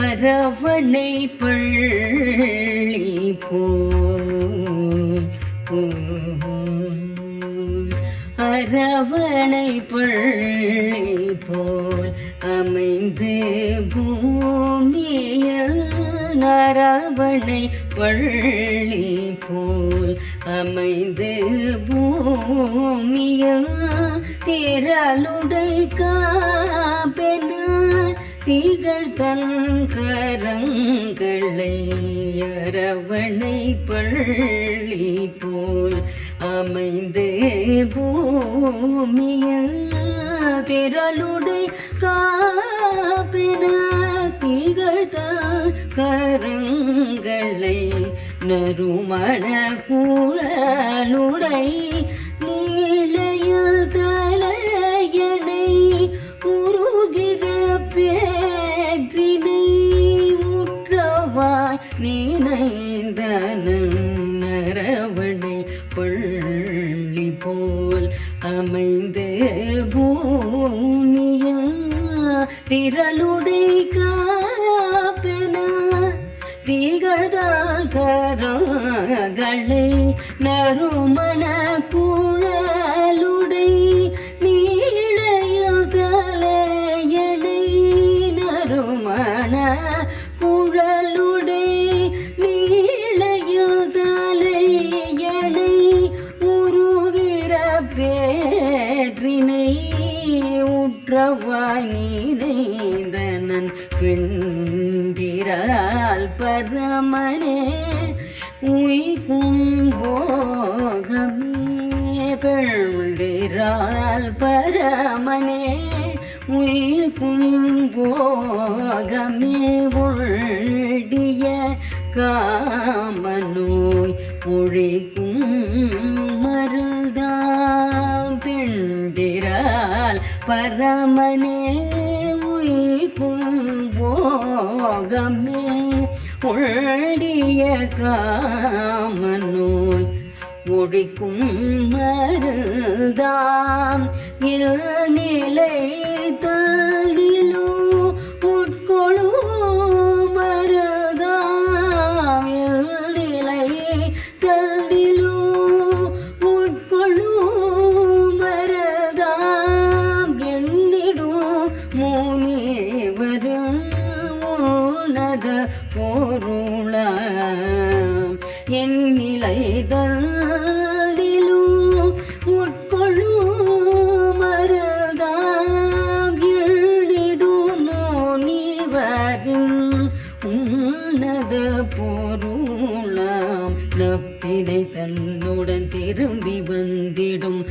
அரவணை பள்ளி போ அரவணை பள்ளி போல் அமைந்து பூமிய அரவணை பள்ளி போல் அமைந்து பூமிய திரளுடை காப்பெண் திகழ் தன் கரங்களை அரவணை பள்ளி போல் அமைந்து பூமிய திரளுடை காப்பின திகழ் தன் கரங்களை நறுமண குழலுடை நீளையில் உற்றவாய் நரவணை பள்ளி போல் அமைந்து பூமியில் திரளுடை காப்பென திகழ்தால் கரங்களை நறுமண கூட உற்றவாய் நீனைந்தனன் பின்பிரால் பரமனே உய்கும் போகமே பெண்டிரால் பரமனே உய்கும் போகமே உள்டிய காமநோய் ஒழிக்கும் பரமனே உய்கும் போகமே ஒழிய காமநோய் ஒழிக்கும் மருதாம் இல்நிலை என் நிலைகளிலும் உட்கொள்ளும் மருதாம் எண்ணிடும் முனிவரின் பொருளாம் நப்பினை தன்னுடன் திரும்பி வந்திடும்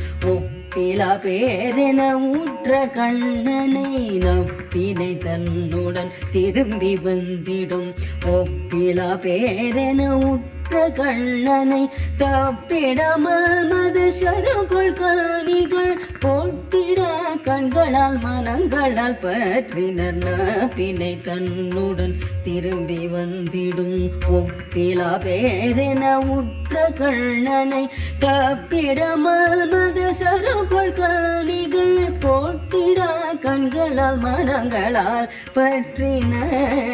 ஒப்பிலா பேரென ஊற்ற கண்ணனை நப்பினை தன்னுடன் திரும்பி வந்திடும். ஒப்பிலா பேரென உற்ற கண்ணனை தப்பிடமல் மது சருகுள் கல்விகள் போட்டிட கண்களால் மனங்களால் பற்றினர் நப்பினை தன்னுடன் திரும்பி வந்திடும் ஒப்பிலா பேரென உற்ற கண்ணனை தப்பிடாமல் மது சருகுள் கல்விகள் போட்டிட கண்களால் மனங்களால் பற்றினர்.